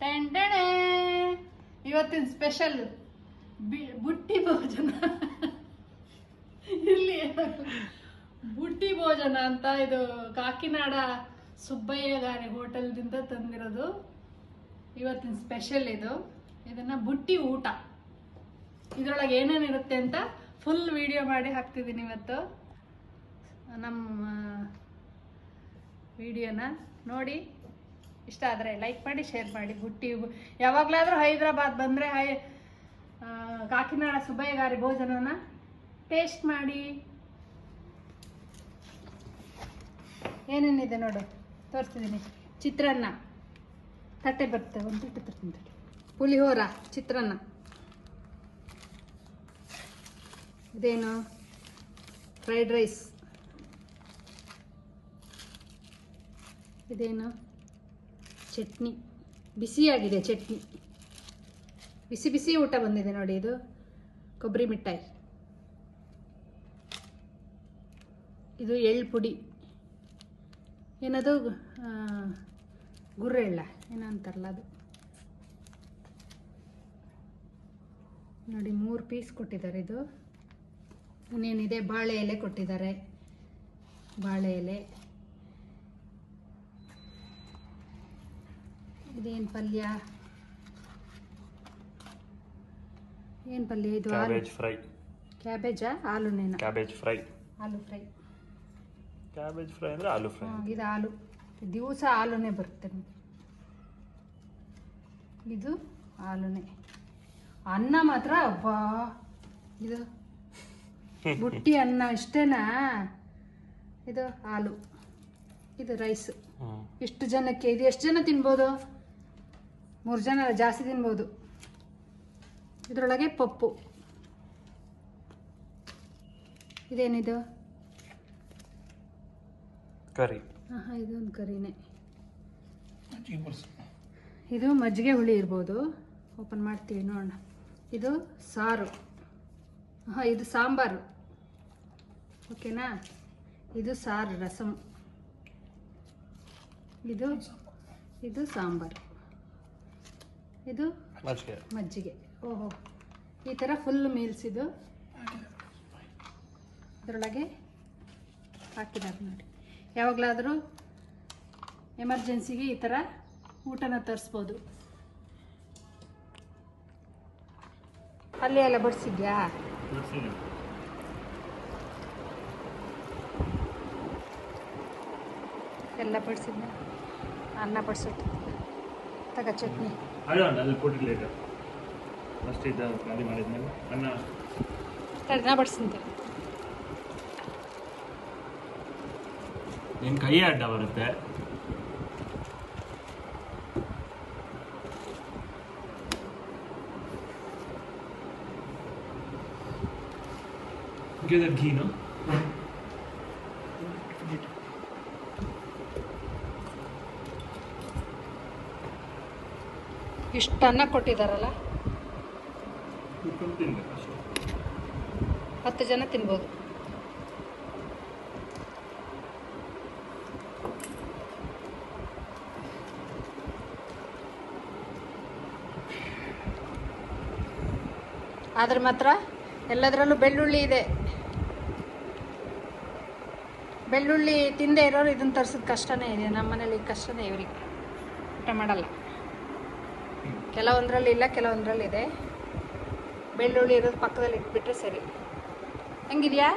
ಟೆಂಟೆಣೆ ಇವತ್ತಿನ ಸ್ಪೆಷಲ್ ಬುಟ್ಟಿ ಭೋಜನ. ಇಲ್ಲಿ ಬುಟ್ಟಿ ಭೋಜನ ಅಂತ ಇದು ಕಾಕಿನಾಡ ಸುಬ್ಬಯ್ಯ ಗಾರಿ ಹೋಟೆಲ್ದಿಂದ ತಂದಿರೋದು. ಇವತ್ತಿನ ಸ್ಪೆಷಲ್ ಇದು. ಇದನ್ನ ಬುಟ್ಟಿ ಊಟ. ಇದ್ರೊಳಗೆ ಏನೇನಿರುತ್ತೆ ಅಂತ ಫುಲ್ ವಿಡಿಯೋ ಮಾಡಿ ಹಾಕ್ತಿದ್ದೀನಿ ಇವತ್ತು. ನಮ್ಮ ವಿಡಿಯೋನ ನೋಡಿ. ಇಷ್ಟ ಆದರೆ ಲೈಕ್ ಮಾಡಿ ಶೇರ್ ಮಾಡಿ ಬುಟ್ಟಿ ಯಾವಾಗಲಾದರೂ ಹೈದ್ರಾಬಾದ್ ಬಂದರೆ ಹೈ ಕಾಕಿನಾಳ ಸುಬ್ಬಯ್ಯಗಾರಿ ಭೋಜನನ ಟೇಸ್ಟ್ ಮಾಡಿ. ಏನೇನಿದೆ ನೋಡು ತೋರಿಸ್ತಿದ್ದೀನಿ ಚಿತ್ರಾನ್ನ. ತಟ್ಟೆ ಬರ್ತದೆ, ಒಂದು ತಟ್ಟೆ ತರ್ತೀನಿ ತಟ್ಟೆ ಪುಲಿಹೋರ ಚಿತ್ರಾನ್ನ. ಇದೇನು? ಫ್ರೈಡ್ ರೈಸ್ ಇದೇನು? ಚಟ್ನಿ. ಬಿಸಿಯಾಗಿದೆ ಚಟ್ನಿ. ಬಿಸಿ ಬಿಸಿ ಊಟ ಬಂದಿದೆ ನೋಡಿ ಇದು. ಕೊಬ್ಬರಿ ಮಿಠಾಯಿ. ಇದು ಎಳ್ಳು ಪುಡಿ. ಏನದು? ಗುರ್ರೆಳ್ಳ ಏನೋ ಅಂತಾರಲ್ಲ ಅದು. ನೋಡಿ ಮೂರು ಪೀಸ್ ಕೊಟ್ಟಿದ್ದಾರೆ ಇದು. ಇನ್ನೇನಿದೆ? ಬಾಳೆ ಎಲೆ ಕೊಟ್ಟಿದ್ದಾರೆ. ಬಾಳೆ ಎಲೆ. ಇದೇನು ಪಲ್ಯ? ಏನು ಪಲ್ಯ ಇದು? ಆಲು ಕ್ಯಾಬೇಜ್ ಫ್ರೈ ಕ್ಯಾಬೇಜಾ ಆಲೂನೇನ ಕ್ಯಾಬೇಜ್ ಫ್ರೈ ಆಲೂ ಫ್ರೈ ಕ್ಯಾಬೇಜ್ ಫ್ರೈ ಅಂದ್ರೆ ಆಲೂ ಫ್ರೈ ಇದು ಆಲೂ ದಿವಸ ಆಲೂನೇ ಬರುತ್ತೆ ಇದು ಆಲೂನೇ ಅನ್ನ ಮಾತ್ರ ಅಬ್ಬಾ! ಇದು ಬುಟ್ಟಿ ಅನ್ನ ಇಷ್ಟೇನಾ? ಇದು ಹಾಲು. ಇದು ರೈಸ್ ಎಷ್ಟು ಜನಕ್ಕೆ ಇದು ಎಷ್ಟು ಜನ ತಿನ್ಬೋದು? ಮೂರು ಜನ ಜಾಸ್ತಿ ತಿನ್ಬೋದು. ಇದರೊಳಗೆ ಪಪ್ಪು. ಇದೇನಿದು? ಕರಿ. ಹಾಂ ಹಾಂ ಇದೊಂದು ಕರಿನೇ. ಇದು ಮಜ್ಜಿಗೆ ಹುಳಿ ಇರ್ಬೋದು. ಓಪನ್ ಮಾಡ್ತೀವಿ ನೋಡೋಣ. ಇದು ಸಾರು. ಹಾಂ ಇದು ಸಾಂಬಾರು. ಓಕೆನಾ? ಇದು ಸಾರು ರಸಮ್ ಇದು ಇದು ಸಾಂಬಾರು. ಇದು? ಮಜ್ಜಿಗೆ. ಮಜ್ಜಿಗೆ. ಓಹೋ. ಈ ಥರ ಫುಲ್ ಮೀಲ್ಸ್ ಇದು? ಅದರೊಳಗೆ ಹಾಕಿದಾಗ ನೋಡಿ ಯಾವಾಗಲಾದರೂ ಎಮರ್ಜೆನ್ಸಿಗೆ ಈ ಥರ ಊಟನ ತರಿಸ್ಬೋದು. ಅಲ್ಲಿ ಎಲ್ಲ ಬಡಿಸಿದ್ಯಾ? ಎಲ್ಲ ಬಡಿಸಿದ್ನ? ಅನ್ನ ಬಡಿಸುತ್ತೆ ತಗ ಚಟ್ನಿ. ಅಲ್ಲ ಅಲ್ಲಿ ಕೊಟ್ಟಿಲ್ಲ ಈಗ ಫಸ್ಟ್ ಇದು ಖಾಲಿ ಮಾಡಿದ್ಮೇಲೆ ಅನ್ನ ತಡ ಬಡಿಸಿದ್ದೆ ನಿನ್ನ ಕೈ ಅಡ್ಡ ಬರುತ್ತೆ Give that ghee, no? ಇಷ್ಟು ಅನ್ನ ಕೊಟ್ಟಿದ್ದಾರಲ್ಲ? ಹತ್ತು ಜನ ತಿನ್ಬೋದು. ಆದ್ರೆ ಮಾತ್ರ ಎಲ್ಲದರಲ್ಲೂ ಬೆಳ್ಳುಳ್ಳಿ ಇದೆ. ಬೆಳ್ಳುಳ್ಳಿ ತಿಂದೇ ಇರೋರು ಇದನ್ನು ತರ್ಸೋದು ಕಷ್ಟನೇ ಇದೆ. ನಮ್ಮ ಮನೇಲಿ ಕಷ್ಟನೇ ಇವರಿಗೆ. ಊಟ ಮಾಡಲ್ಲ. ಕೆಲವೊಂದರಲ್ಲಿ ಇಲ್ಲ ಕೆಲವೊಂದರಲ್ಲಿ ಇದೆ. ಬೆಳ್ಳುಳ್ಳಿ ಇರೋದು ಪಕ್ಕದಲ್ಲಿ ಇಟ್ಬಿಟ್ರೆ ಸರಿ. ಹೆಂಗಿದೆಯಾ?